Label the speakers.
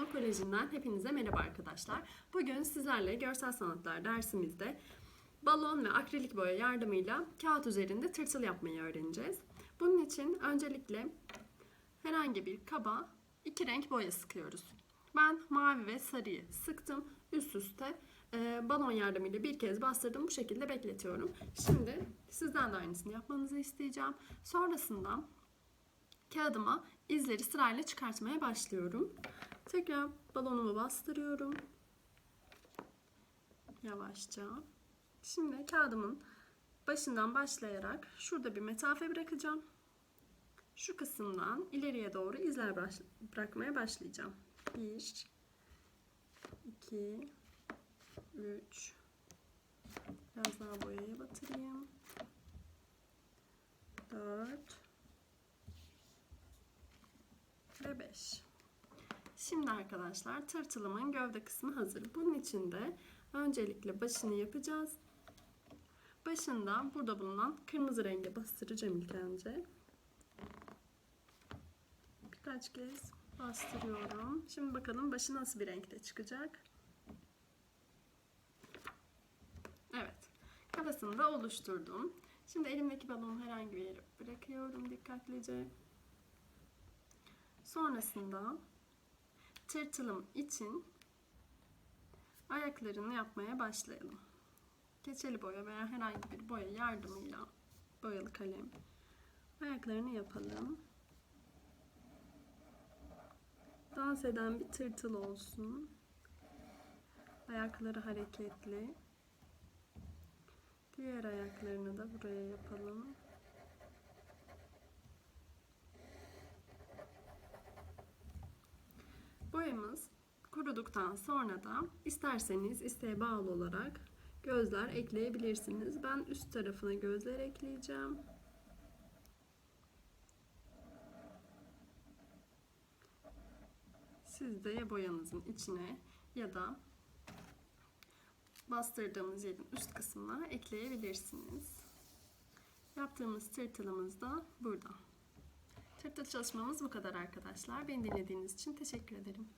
Speaker 1: Mono Koleji'nden hepinize merhaba arkadaşlar. Bugün sizlerle görsel sanatlar dersimizde balon ve akrilik boya yardımıyla kağıt üzerinde tırtıl yapmayı öğreneceğiz. Bunun için öncelikle herhangi bir kaba iki renk boya sıkıyoruz. Ben mavi ve sarıyı sıktım. Üst üste e, balon yardımıyla bir kez bastırdım. Bu şekilde bekletiyorum. Şimdi sizden de aynısını yapmanızı isteyeceğim. Sonrasında kağıdıma izleri sırayla çıkartmaya başlıyorum. Tekrar balonumu bastırıyorum. Yavaşça. Şimdi kağıdımın başından başlayarak şurada bir mesafe bırakacağım. Şu kısımdan ileriye doğru izler bırakmaya başlayacağım. 1 2 3 Biraz daha boyaya batırayım. 4 ve 5. Şimdi arkadaşlar tırtılımın gövde kısmı hazır. Bunun için de öncelikle başını yapacağız. Başında burada bulunan kırmızı renge bastıracağım ilk önce. Birkaç kez bastırıyorum. Şimdi bakalım başı nasıl bir renkte çıkacak. Evet. Kafasını da oluşturdum. Şimdi elimdeki balonu herhangi bir yere bırakıyorum dikkatlice. Sonrasında tırtılım için ayaklarını yapmaya başlayalım. Keçeli boya veya herhangi bir boya yardımıyla boyalı kalem ayaklarını yapalım. Dans eden bir tırtıl olsun. Ayakları hareketli. Diğer ayaklarını da buraya yapalım. Boyamız kuruduktan sonra da isterseniz isteğe bağlı olarak gözler ekleyebilirsiniz. Ben üst tarafına gözler ekleyeceğim. Siz de ya boyanızın içine ya da bastırdığımız yerin üst kısmına ekleyebilirsiniz. Yaptığımız tırtılımız da burada. Tırtıl çalışmamız bu kadar arkadaşlar. Beni dinlediğiniz için teşekkür ederim.